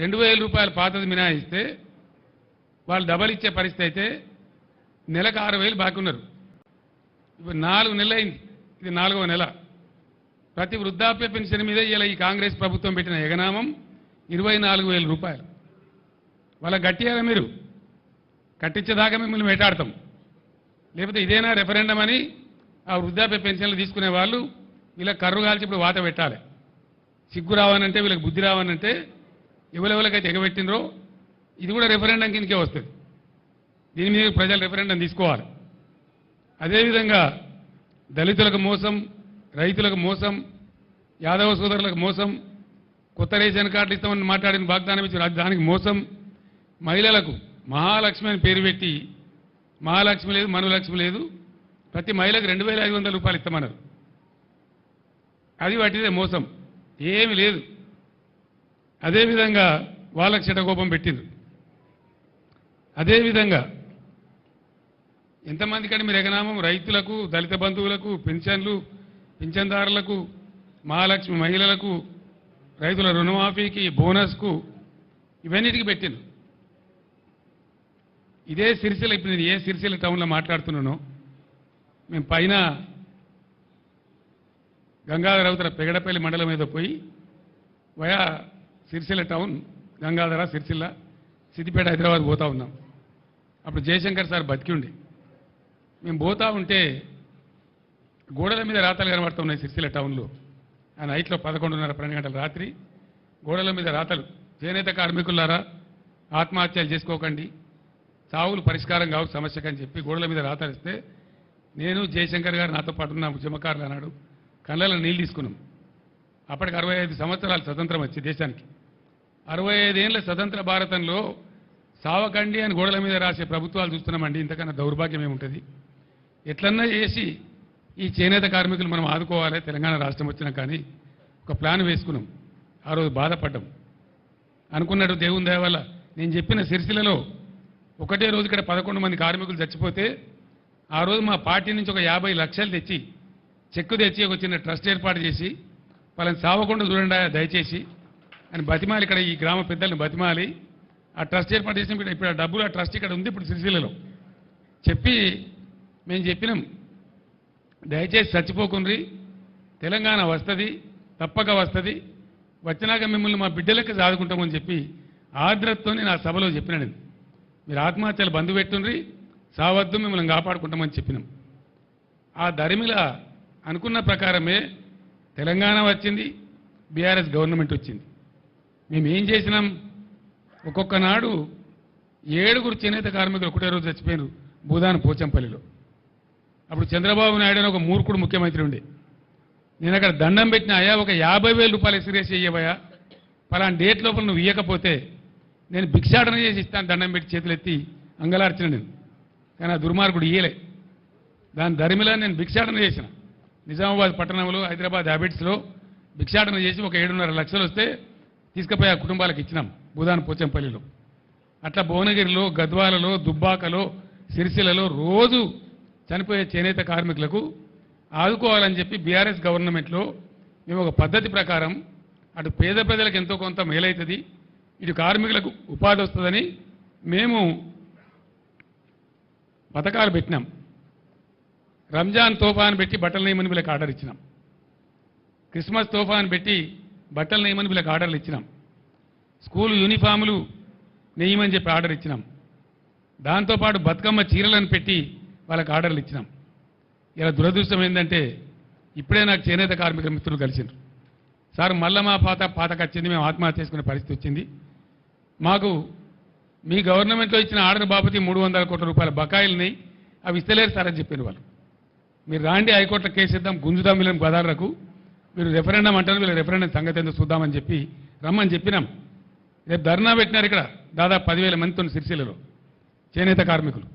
రెండు వేల రూపాయలు పాతది మినాయిస్తే వాళ్ళు డబల్ ఇచ్చే పరిస్థితి అయితే నెలకు ఆరు వేలు బాకీ ఉన్నారు. ఇప్పుడు నాలుగు నెలలు అయింది ఇది నాలుగవ నెల. ప్రతి వృద్ధాప్య పెన్షన్ మీద ఇలా ఈ కాంగ్రెస్ ప్రభుత్వం పెట్టిన ఎగనామం ఇరవై నాలుగు వేల రూపాయలు. వాళ్ళ గట్టియారా మీరు? కట్టించేదాకా మిమ్మల్ని వేటాడతాం. లేకపోతే ఇదేనా రెఫరెండం అని ఆ వృద్ధాప్య పెన్షన్లు తీసుకునే వాళ్ళు వీళ్ళ కర్రు కాల్చి ఇప్పుడు వాత పెట్టాలి. సిగ్గు రావనంటే వీళ్ళకి బుద్ధి రావనంటే ఎవరెవరికైతే ఎగబెట్టినరో ఇది కూడా రెఫరెండం కిందకే వస్తుంది. దీని మీద ప్రజలు రెఫరెండం తీసుకోవాలి. అదేవిధంగా దళితులకు మోసం రైతులకు మోసం యాదవ సోదరులకు మోసం కొత్త రేషన్ కార్డులు ఇస్తామని మాట్లాడిన వాగ్దానం ఇచ్చిన దానికి మోసం మహిళలకు మహాలక్ష్మి అని పేరు పెట్టి మహాలక్ష్మి లేదు మనులక్ష్మి లేదు ప్రతి మహిళకు రెండు వేల ఐదు వందల రూపాయలు ఇస్తామన్నారు. అది వాటిదే మోసం. ఏమి లేదు. అదేవిధంగా వాళ్ళకి చిటకోపం పెట్టింది. అదేవిధంగా ఎంతమందికంటే మీరు ఎగనామం రైతులకు దళిత బంధువులకు పెన్షన్లు పింఛన్దారులకు మహాలక్ష్మి మహిళలకు రైతుల రుణమాఫీకి బోనస్కు ఇవన్నిటికి పెట్టింది. ఇదే సిరిసిల్ల ఇప్పుడు నేను ఏ సిరిసిల్ల టౌన్లో మాట్లాడుతున్నానో మేము పైన గంగాధర అవతల పెగడపల్లి మండలం మీద పోయి వయా సిరిసిల్ల టౌన్ గంగాధర సిరిసిల్ల సిద్దిపేట హైదరాబాద్ పోతా ఉన్నాం. అప్పుడు జయశంకర్ సార్ బతికి ఉండి. మేము పోతా ఉంటే గోడల మీద రాతలు కనబడుతున్నాయి సిరిసిల్ల టౌన్లో. ఆ నైట్లో పదకొండున్నర పన్నెండు గంటల రాత్రి గోడల మీద రాతలు. చేనేత కార్మికులారా ఆత్మహత్యలు చేసుకోకండి. చావులు పరిష్కారం కావు సమస్యకు అని చెప్పి గోడల మీద రాతలిస్తే నేను జయశంకర్ గారు నాతో పాటు ఉన్న ఉద్యమకారులు అన్నాడు. కళ్ళలో నీళ్ళు తీసుకున్నాం. అప్పటికి అరవై ఐదు సంవత్సరాలు స్వతంత్రం వచ్చి దేశానికి. అరవై ఐదేళ్ళ స్వతంత్ర భారతంలో సావకండి అని గోడల మీద రాసే ప్రభుత్వాలు చూస్తున్నామండి. ఇంతకన్నా దౌర్భాగ్యం ఏముంటుంది? ఎట్లన్నా చేసి ఈ చేనేత కార్మికులు మనం ఆదుకోవాలి తెలంగాణ రాష్ట్రం వచ్చినా కానీ ఒక ప్లాన్ వేసుకున్నాం. ఆ రోజు బాధపడ్డాం. అనుకున్నట్టు దేవుని దయ వల్ల నేను చెప్పిన సిరిసిలలో ఒకటే రోజు ఇక్కడ పదకొండు మంది కార్మికులు చచ్చిపోతే ఆ రోజు మా పార్టీ నుంచి ఒక యాభై లక్షలు తెచ్చి చెక్కు తెచ్చి ఒక చిన్న ట్రస్ట్ ఏర్పాటు చేసి వాళ్ళని సావకుండా చూడండి దయచేసి అని బతిమాలి ఇక్కడ ఈ గ్రామ పెద్దల్ని బతిమాలి. ఆ ట్రస్ట్ ఏర్పాటు చేసిన ఇప్పుడు ఇప్పుడు ఆ డబ్బులు ఆ ట్రస్ట్ ఇక్కడ ఉంది ఇప్పుడు సిరిసిల్లలో. చెప్పి మేము చెప్పినాం. దయచేసి చచ్చిపోకుండ్రి. తెలంగాణ వస్తుంది తప్పక వస్తుంది. వచ్చినాక మిమ్మల్ని మా బిడ్డలకి సాదుకుంటామని చెప్పి ఆర్ద్రతతో నేను ఆ సభలో చెప్పిన నేను. మీరు ఆత్మహత్యలు బంధు పెట్టుండ్రి సావద్దు మిమ్మల్ని కాపాడుకుంటామని చెప్పినాం. ఆ ధరిమిల అనుకున్న ప్రకారమే తెలంగాణ వచ్చింది బీఆర్ఎస్ గవర్నమెంట్ వచ్చింది. మేమేం చేసినాం? ఒక్కొక్క నాడు ఏడుగురు చేనేత కార్మికులు ఒకటే రోజు చచ్చిపోయారు భూదాన పోచంపల్లిలో. అప్పుడు చంద్రబాబు నాయుడు అని ఒక మూర్ఖుడు ముఖ్యమంత్రి ఉండే. నేను అక్కడ దండం పెట్టిన అయ్యా ఒక యాభై వేల రూపాయలు ఎక్స్రేస్ ఇయ్యవయ్యా పలానా డేట్ లోపల నువ్వు ఇవ్వకపోతే నేను భిక్షాటన చేసి ఇస్తాను దండం పెట్టి చేతులు ఎత్తి అంగలార్చిన నేను. కానీ ఆ దుర్మార్గుడు ఇయ్యలే. దాని ధరిమిలా నేను భిక్షాటన చేసిన. నిజామాబాద్ పట్టణంలో హైదరాబాద్ హ్యాబిట్స్లో భిక్షాటన చేసి ఒక ఏడున్నర లక్షలు వస్తే తీసుకుపోయి ఆ కుటుంబాలకు ఇచ్చినాం. భూదాన్ పోచంపల్లిలో. అట్లా భువనగిరిలో గద్వాలలో దుబ్బాకలో సిరిసిలలో రోజు చనిపోయే చేనేత కార్మికులకు ఆదుకోవాలని చెప్పి బీఆర్ఎస్ గవర్నమెంట్లో మేము ఒక పద్ధతి ప్రకారం అటు పేద ప్రజలకు ఎంతో కొంత మేలవుతుంది ఇటు కార్మికులకు ఉపాధి వస్తుందని మేము పథకాలు పెట్టినాం. రంజాన్ తోఫాన్ పెట్టి బట్టలు నేయమని వీళ్ళకి ఆర్డర్ ఇచ్చినాం. క్రిస్మస్ తోఫాన్ పెట్టి బట్టలు నేయమని వీళ్ళకి ఆర్డర్లు ఇచ్చినాం. స్కూల్ యూనిఫాములు నెయ్యమని చెప్పి ఆర్డర్ ఇచ్చినాం. దాంతోపాటు బతుకమ్మ చీరలను పెట్టి వాళ్ళకి ఆర్డర్లు ఇచ్చినాం. ఇలా దురదృష్టం ఏంటంటే ఇప్పుడే నాకు చేనేత కార్మిక మిత్రులు కలిసిండ్రు సార్ మళ్ళా మా పాత పాతకు వచ్చింది మేము ఆత్మహత్య చేసుకునే పరిస్థితి వచ్చింది. మాకు మీ గవర్నమెంట్లో ఇచ్చిన ఆర్డర్ బాపతి మూడు వందల కోట్ల రూపాయల బకాయిలున్నాయి అవి ఇస్తలేరు సార్ అని చెప్పారు వాళ్ళు. మీరు రాండి హైకోర్టులో కేసు ఇద్దాం గుంజుదాం వీళ్ళని గదారులకు మీరు రెఫరెండం అంటారు మీరు రెఫరెండం సంగతి ఎందుకు చూద్దామని చెప్పి రమ్మని చెప్పినాం. రేపు ధర్నా పెట్టినారు ఇక్కడ దాదాపు పదివేల మందితో సిరిసిల్లలో చేనేత కార్మికులు.